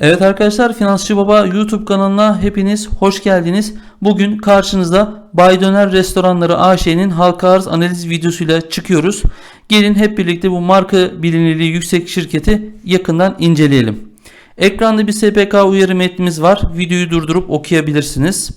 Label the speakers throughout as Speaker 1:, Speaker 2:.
Speaker 1: Evet arkadaşlar Finansçı Baba YouTube kanalına hepiniz hoş geldiniz. Bugün karşınızda Bay Döner Restoranları AŞ'nin halka arz analiz videosuyla çıkıyoruz. Gelin hep birlikte bu marka bilinirliği yüksek şirketi yakından inceleyelim. Ekranda bir SPK uyarı metnimiz var. Videoyu durdurup okuyabilirsiniz.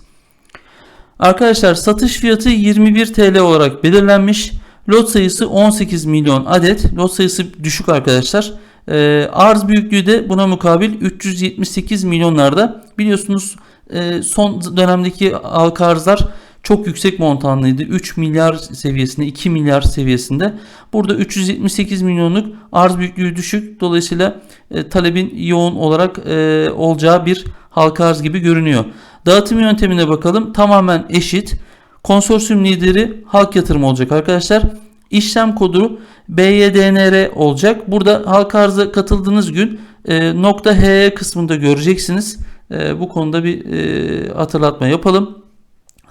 Speaker 1: Arkadaşlar satış fiyatı 21 TL olarak belirlenmiş. Lot sayısı 18 milyon adet. Lot sayısı düşük arkadaşlar. Ee, arz büyüklüğü de buna mukabil 378 milyonlarda. Biliyorsunuz e, son dönemdeki halka arzlar çok yüksek montanlıydı. 3 milyar seviyesinde, 2 milyar seviyesinde. Burada 378 milyonluk arz büyüklüğü düşük. Dolayısıyla e, talebin yoğun olarak e, olacağı bir halka arz gibi görünüyor. Dağıtım yöntemine bakalım. Tamamen eşit. Konsorsiyum lideri halk yatırım olacak arkadaşlar. İşlem kodu BYDNR olacak. Burada halka arza katıldığınız gün e, nokta .he kısmında göreceksiniz. E, bu konuda bir e, hatırlatma yapalım.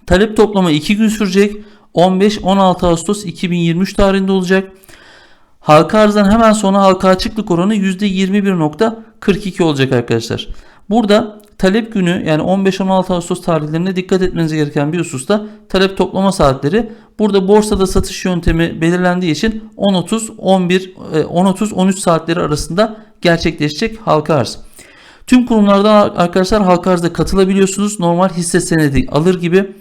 Speaker 1: Talep toplama 2 gün sürecek. 15-16 Ağustos 2023 tarihinde olacak. Halka arzdan hemen sonra halka açıklık oranı %21.42 olacak arkadaşlar. Burada talep günü yani 15-16 Ağustos tarihlerine dikkat etmeniz gereken bir hususta talep toplama saatleri. Burada borsada satış yöntemi belirlendiği için 10.30 11 10.30 13 saatleri arasında gerçekleşecek halka arz. Tüm kurumlardan arkadaşlar halka arzda katılabiliyorsunuz. Normal hisse senedi alır gibi.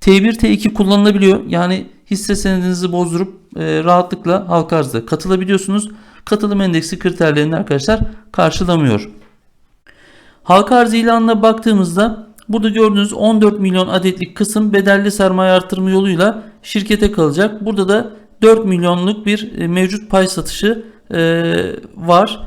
Speaker 1: T1 T2 kullanılabiliyor. Yani hisse senedinizi bozdurup e, rahatlıkla halka arzda katılabiliyorsunuz. Katılım endeksi kriterlerini arkadaşlar karşılamıyor. Halka arz ilanına baktığımızda burada gördüğünüz 14 milyon adetlik kısım bedelli sermaye artırımı yoluyla şirkete kalacak. Burada da 4 milyonluk bir e, mevcut pay satışı e, var.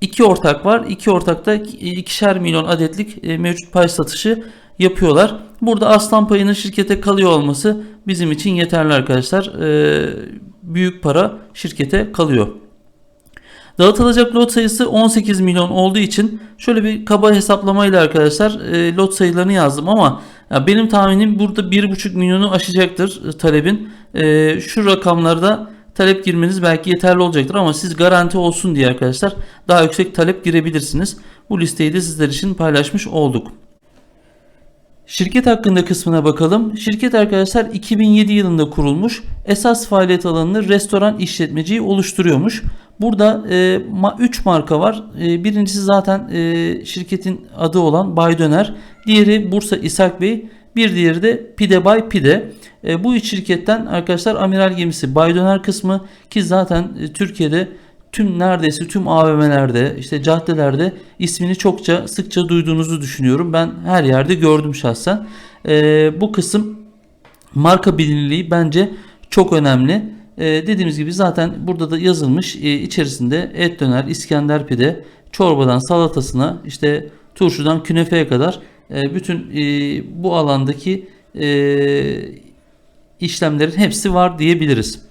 Speaker 1: İki ortak var. İki ortakta ikişer milyon adetlik e, mevcut pay satışı yapıyorlar. Burada aslan payının şirkete kalıyor olması bizim için yeterli arkadaşlar. Büyük para şirkete kalıyor. Dağıtılacak lot sayısı 18 milyon olduğu için şöyle bir kaba hesaplamayla arkadaşlar e, lot sayılarını yazdım ama benim tahminim burada 1,5 milyonu aşacaktır e, talebin. E, şu rakamlarda talep girmeniz belki yeterli olacaktır ama siz garanti olsun diye arkadaşlar daha yüksek talep girebilirsiniz. Bu listeyi de sizler için paylaşmış olduk. Şirket hakkında kısmına bakalım. Şirket arkadaşlar 2007 yılında kurulmuş. Esas faaliyet alanını restoran işletmeciyi oluşturuyormuş. Burada 3 e, marka var. E, birincisi zaten e, şirketin adı olan Bay Döner. Diğeri Bursa İshak Bey. Bir diğeri de Pide Bay Pide. E, bu üç şirketten arkadaşlar amiral gemisi Bay Döner kısmı ki zaten e, Türkiye'de tüm neredeyse tüm AVM'lerde işte caddelerde ismini çokça sıkça duyduğunuzu düşünüyorum. Ben her yerde gördüm şahsen. E, bu kısım marka bilinirliği bence çok önemli. E, dediğimiz gibi zaten burada da yazılmış e, içerisinde et döner, İskender pide, çorbadan salatasına işte turşudan künefeye kadar e, bütün e, bu alandaki işlemlerin hepsi var diyebiliriz.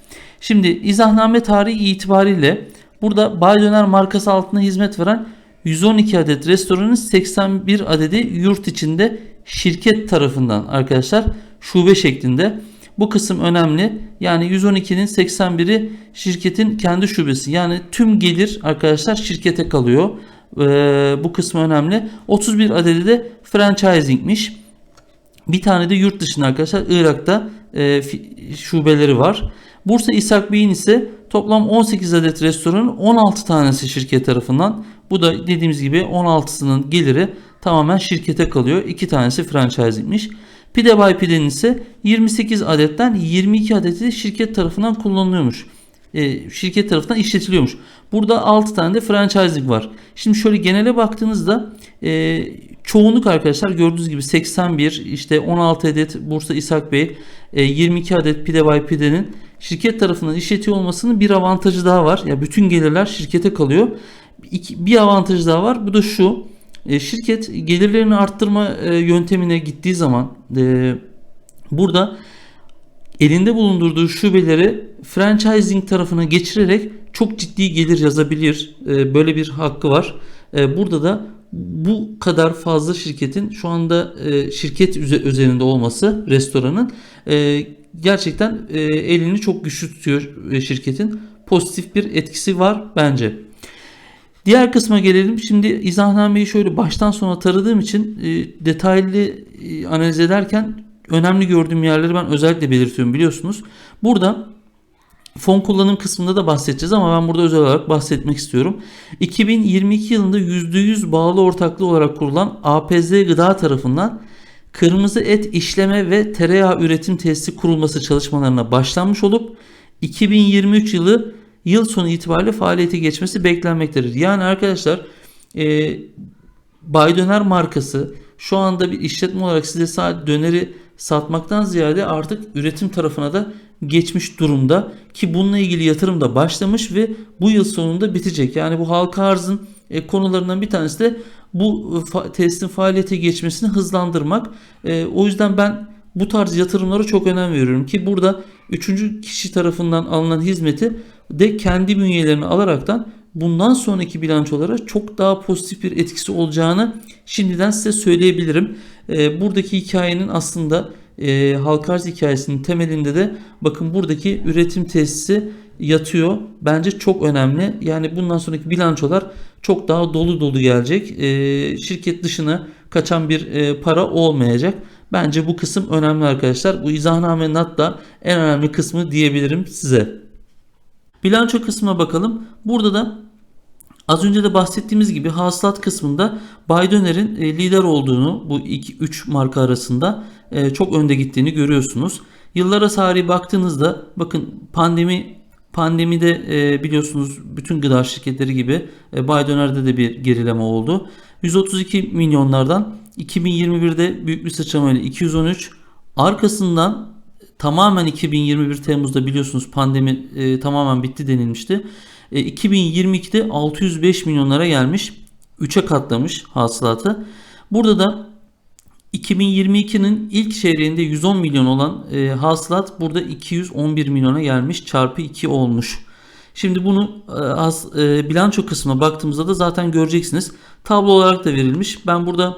Speaker 1: Şimdi izahname tarihi itibariyle Burada Bay Döner markası altında hizmet veren 112 adet restoranın 81 adedi yurt içinde şirket tarafından arkadaşlar şube şeklinde. Bu kısım önemli. Yani 112'nin 81'i şirketin kendi şubesi. Yani tüm gelir arkadaşlar şirkete kalıyor. Ee, bu kısmı önemli. 31 adedi de franchisingmiş. Bir tane de yurt dışında arkadaşlar Irak'ta e, şubeleri var. Bursa İshak Bey'in ise toplam 18 adet restoranın 16 tanesi şirket tarafından. Bu da dediğimiz gibi 16'sının geliri tamamen şirkete kalıyor. 2 tanesi franchisingmiş. Pide by Pide'nin ise 28 adetten 22 adeti şirket tarafından kullanılıyormuş. E, şirket tarafından işletiliyormuş. Burada 6 tane de franchising var. Şimdi şöyle genele baktığınızda e, çoğunluk arkadaşlar gördüğünüz gibi 81 işte 16 adet Bursa İshak Bey e, 22 adet Pide by Pide'nin şirket tarafından işletiyor olmasının bir avantajı daha var. Ya bütün gelirler şirkete kalıyor. Bir avantajı daha var. Bu da şu. E, şirket gelirlerini arttırma e, yöntemine gittiği zaman e, burada elinde bulundurduğu şubeleri franchising tarafına geçirerek çok ciddi gelir yazabilir. Böyle bir hakkı var. Burada da bu kadar fazla şirketin şu anda şirket üzerinde olması restoranın gerçekten elini çok güçlü tutuyor şirketin. Pozitif bir etkisi var bence. Diğer kısma gelelim. Şimdi izahnnameyi şöyle baştan sona taradığım için e, detaylı e, analiz ederken önemli gördüğüm yerleri ben özellikle belirtiyorum biliyorsunuz. Burada fon kullanım kısmında da bahsedeceğiz ama ben burada özel olarak bahsetmek istiyorum. 2022 yılında %100 bağlı ortaklığı olarak kurulan APZ Gıda tarafından kırmızı et işleme ve tereyağı üretim tesisi kurulması çalışmalarına başlanmış olup 2023 yılı yıl sonu itibariyle faaliyete geçmesi beklenmektedir. Yani arkadaşlar e, Bay Döner markası şu anda bir işletme olarak size sadece döneri satmaktan ziyade artık üretim tarafına da geçmiş durumda ki bununla ilgili yatırım da başlamış ve bu yıl sonunda bitecek. Yani bu halka arzın e, konularından bir tanesi de bu e, fa- tesisin faaliyete geçmesini hızlandırmak. E, o yüzden ben bu tarz yatırımlara çok önem veriyorum ki burada üçüncü kişi tarafından alınan hizmeti de kendi bünyelerine alaraktan bundan sonraki bilançolara çok daha pozitif bir etkisi olacağını şimdiden size söyleyebilirim. E, buradaki hikayenin aslında e, halka hikayesinin temelinde de bakın buradaki üretim tesisi yatıyor. Bence çok önemli. Yani bundan sonraki bilançolar çok daha dolu dolu gelecek. E, şirket dışına kaçan bir e, para olmayacak. Bence bu kısım önemli arkadaşlar. Bu izahnamenin hatta en önemli kısmı diyebilirim size. Bilanço kısmına bakalım. Burada da az önce de bahsettiğimiz gibi hasılat kısmında Bay Döner'in e, lider olduğunu bu 2-3 marka arasında e, çok önde gittiğini görüyorsunuz. Yıllara tarihi baktığınızda bakın pandemi pandemide e, biliyorsunuz bütün gıda şirketleri gibi Bay Döner'de de bir gerileme oldu. 132 milyonlardan 2021'de büyük bir sıçramayla 213 arkasından tamamen 2021 Temmuz'da biliyorsunuz pandemi e, tamamen bitti denilmişti. E, 2022'de 605 milyonlara gelmiş. 3'e katlamış hasılatı. Burada da 2022'nin ilk çeyreğinde 110 milyon olan e, hasılat burada 211 milyona gelmiş. Çarpı 2 olmuş. Şimdi bunu e, e, bilanço kısmına baktığımızda da zaten göreceksiniz. Tablo olarak da verilmiş. Ben burada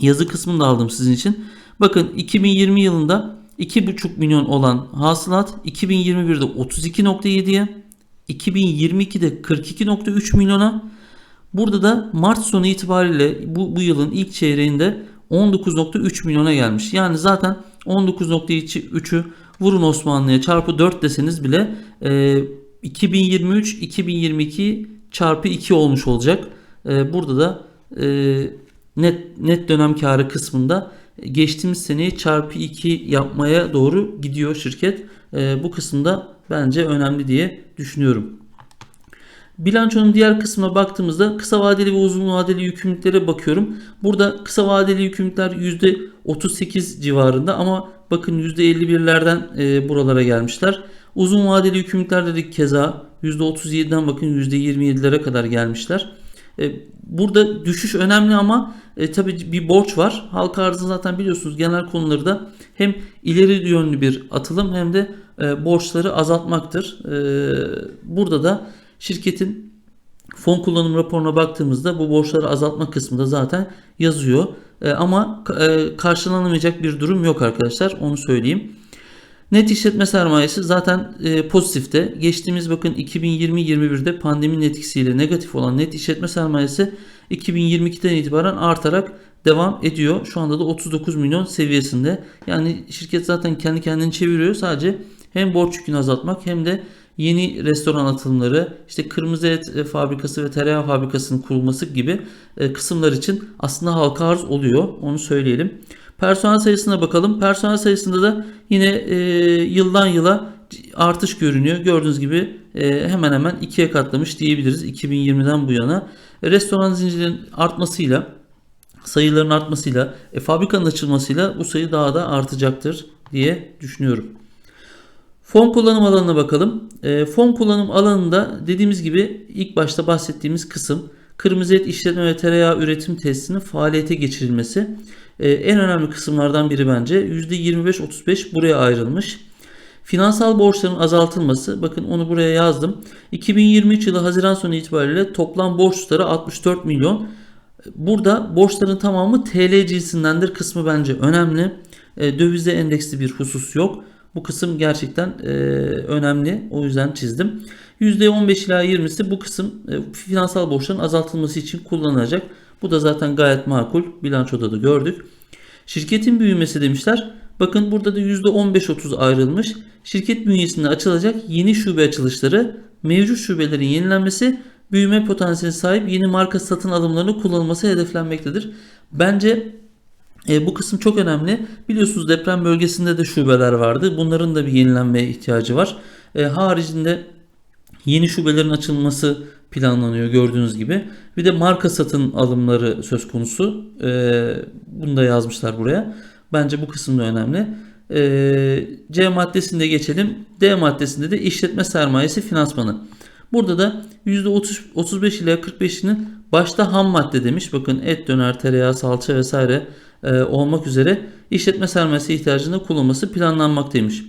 Speaker 1: yazı kısmını da aldım sizin için. Bakın 2020 yılında 2,5 milyon olan hasılat 2021'de 32.7'ye 2022'de 42.3 milyona burada da Mart sonu itibariyle bu, bu yılın ilk çeyreğinde 19.3 milyona gelmiş. Yani zaten 19.3'ü vurun Osmanlı'ya çarpı 4 deseniz bile e, 2023-2022 çarpı 2 olmuş olacak. E, burada da e, net net dönem karı kısmında geçtiğimiz seneyi çarpı 2 yapmaya doğru gidiyor şirket. E, bu kısımda bence önemli diye düşünüyorum. Bilançonun diğer kısmına baktığımızda kısa vadeli ve uzun vadeli yükümlülüklere bakıyorum. Burada kısa vadeli yükümlülükler %38 civarında ama bakın %51'lerden e, buralara gelmişler. Uzun vadeli yükümlülükler dedik keza %37'den bakın %27'lere kadar gelmişler. E, burada düşüş önemli ama e, tabii bir borç var. Halka arzı zaten biliyorsunuz genel konuları da hem ileri yönlü bir atılım hem de e, borçları azaltmaktır. Burada da şirketin fon kullanım raporuna baktığımızda bu borçları azaltma kısmında zaten yazıyor. Ama karşılanamayacak bir durum yok arkadaşlar onu söyleyeyim. Net işletme sermayesi zaten e, pozitifte. Geçtiğimiz bakın 2020-21'de pandeminin etkisiyle negatif olan net işletme sermayesi 2022'den itibaren artarak devam ediyor. Şu anda da 39 milyon seviyesinde. Yani şirket zaten kendi kendini çeviriyor. Sadece hem borç yükünü azaltmak hem de yeni restoran atılımları, işte kırmızı et e, fabrikası ve tereyağı fabrikasının kurulması gibi e, kısımlar için aslında halka arz oluyor. Onu söyleyelim. Personel sayısına bakalım. Personel sayısında da yine e, yıldan yıla artış görünüyor. Gördüğünüz gibi e, hemen hemen ikiye katlamış diyebiliriz 2020'den bu yana. Restoran zincirinin artmasıyla sayıların artmasıyla e, fabrikanın açılmasıyla bu sayı daha da artacaktır diye düşünüyorum. Fon kullanım alanına bakalım. E, fon kullanım alanında dediğimiz gibi ilk başta bahsettiğimiz kısım kırmızı et işletme ve tereyağı üretim tesisinin faaliyete geçirilmesi. E, en önemli kısımlardan biri bence %25-35 buraya ayrılmış. Finansal borçların azaltılması bakın onu buraya yazdım. 2023 yılı Haziran sonu itibariyle toplam borç tutarı 64 milyon. Burada borçların tamamı TL cinsindendir kısmı bence önemli. E, endeksli bir husus yok. Bu kısım gerçekten e, önemli. O yüzden çizdim. %15 ila 20'si bu kısım e, finansal borçların azaltılması için kullanılacak. Bu da zaten gayet makul. Bilançoda da gördük. Şirketin büyümesi demişler. Bakın burada da %15-30 ayrılmış. Şirket bünyesinde açılacak yeni şube açılışları, mevcut şubelerin yenilenmesi, büyüme potansiyeline sahip yeni marka satın alımlarının kullanılması hedeflenmektedir. Bence e, bu kısım çok önemli. Biliyorsunuz deprem bölgesinde de şubeler vardı. Bunların da bir yenilenmeye ihtiyacı var. E, haricinde yeni şubelerin açılması planlanıyor gördüğünüz gibi. Bir de marka satın alımları söz konusu. E, bunu da yazmışlar buraya. Bence bu kısım da önemli. E, C maddesinde geçelim. D maddesinde de işletme sermayesi finansmanı. Burada da %30, 35 ile 45'inin başta ham madde demiş. Bakın et, döner, tereyağı, salça vesaire e, olmak üzere işletme sermayesi ihtiyacında kullanılması planlanmaktaymış.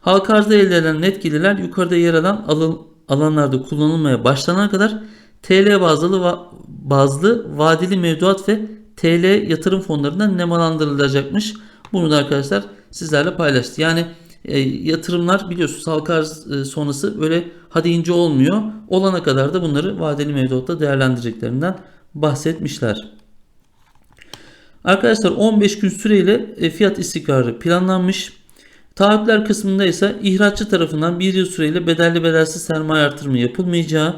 Speaker 1: Halka arzda elde edilen net gelirler yukarıda yer alan alın, alanlarda kullanılmaya başlanana kadar TL bazlı, bazlı vadeli mevduat ve TL yatırım fonlarından nemalandırılacakmış. Bunu da arkadaşlar sizlerle paylaştı. Yani e, yatırımlar biliyorsunuz halka arz e, sonrası böyle hadi ince olmuyor. Olana kadar da bunları vadeli mevduatta değerlendireceklerinden bahsetmişler. Arkadaşlar 15 gün süreyle e, fiyat istikrarı planlanmış. Taahhütler kısmında ise ihraççı tarafından bir yıl süreyle bedelli bedelsiz sermaye artırımı yapılmayacağı,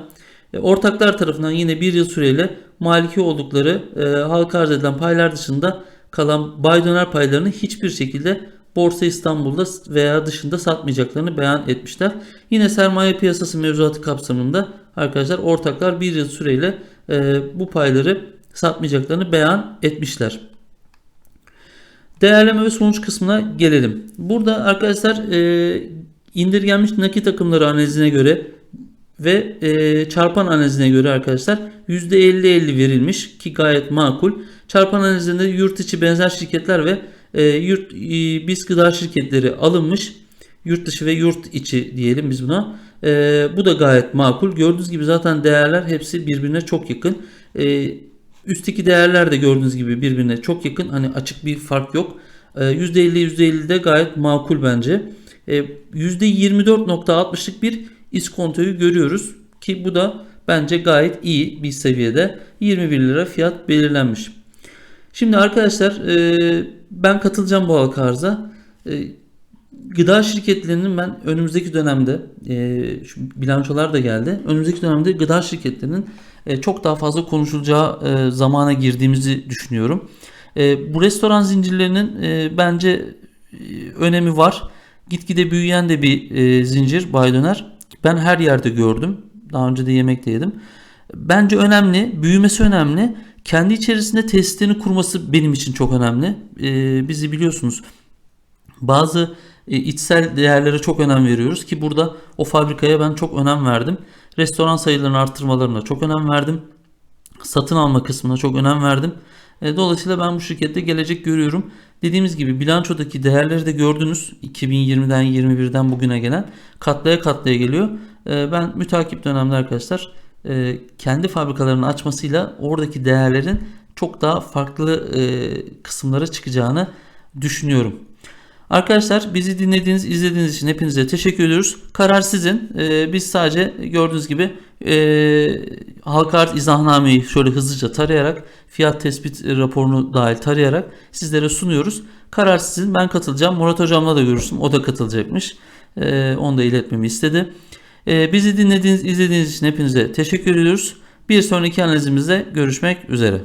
Speaker 1: e, ortaklar tarafından yine bir yıl süreyle maliki oldukları e, halka arz edilen paylar dışında kalan bay döner paylarını hiçbir şekilde Borsa İstanbul'da veya dışında satmayacaklarını beyan etmişler. Yine sermaye piyasası mevzuatı kapsamında arkadaşlar ortaklar bir yıl süreyle e, bu payları satmayacaklarını beyan etmişler. Değerleme ve sonuç kısmına gelelim. Burada arkadaşlar e, indirgenmiş nakit akımları analizine göre ve e, çarpan analizine göre arkadaşlar %50-50 verilmiş ki gayet makul. Çarpan analizinde yurt içi benzer şirketler ve e, yurt e, biz gıda şirketleri alınmış. Yurt dışı ve yurt içi diyelim biz buna. E, bu da gayet makul. Gördüğünüz gibi zaten değerler hepsi birbirine çok yakın. E, üstteki değerler de gördüğünüz gibi birbirine çok yakın. Hani açık bir fark yok. E, %50 %50 de gayet makul bence. E, %24.60'lık bir iskontoyu görüyoruz ki bu da bence gayet iyi bir seviyede 21 lira fiyat belirlenmiş. Şimdi arkadaşlar e, ben katılacağım bu halka arza. E, gıda şirketlerinin ben önümüzdeki dönemde e, şu bilançolar da geldi. Önümüzdeki dönemde gıda şirketlerinin çok daha fazla konuşulacağı e, zamana girdiğimizi düşünüyorum. E, bu restoran zincirlerinin e, bence e, önemi var. Gitgide büyüyen de bir e, zincir Bay Döner. Ben her yerde gördüm. Daha önce de yemek de yedim. Bence önemli. Büyümesi önemli. Kendi içerisinde testlerini kurması benim için çok önemli. E, bizi biliyorsunuz bazı e, içsel değerlere çok önem veriyoruz ki burada o fabrikaya ben çok önem verdim. Restoran sayılarını arttırmalarına çok önem verdim. Satın alma kısmına çok önem verdim. E, dolayısıyla ben bu şirkette gelecek görüyorum. Dediğimiz gibi bilançodaki değerleri de gördünüz. 2020'den 21'den bugüne gelen katlaya katlaya geliyor. E, ben mütakip dönemde arkadaşlar e, kendi fabrikalarını açmasıyla oradaki değerlerin çok daha farklı kısımlara çıkacağını düşünüyorum. Arkadaşlar bizi dinlediğiniz, izlediğiniz için hepinize teşekkür ediyoruz. Karar sizin. Ee, biz sadece gördüğünüz gibi e, halka izahnnameyi şöyle hızlıca tarayarak, fiyat tespit raporunu dahil tarayarak sizlere sunuyoruz. Karar sizin. Ben katılacağım. Murat Hocam'la da görüştüm. O da katılacakmış. Ee, onu da iletmemi istedi. Ee, bizi dinlediğiniz, izlediğiniz için hepinize teşekkür ediyoruz. Bir sonraki analizimizde görüşmek üzere.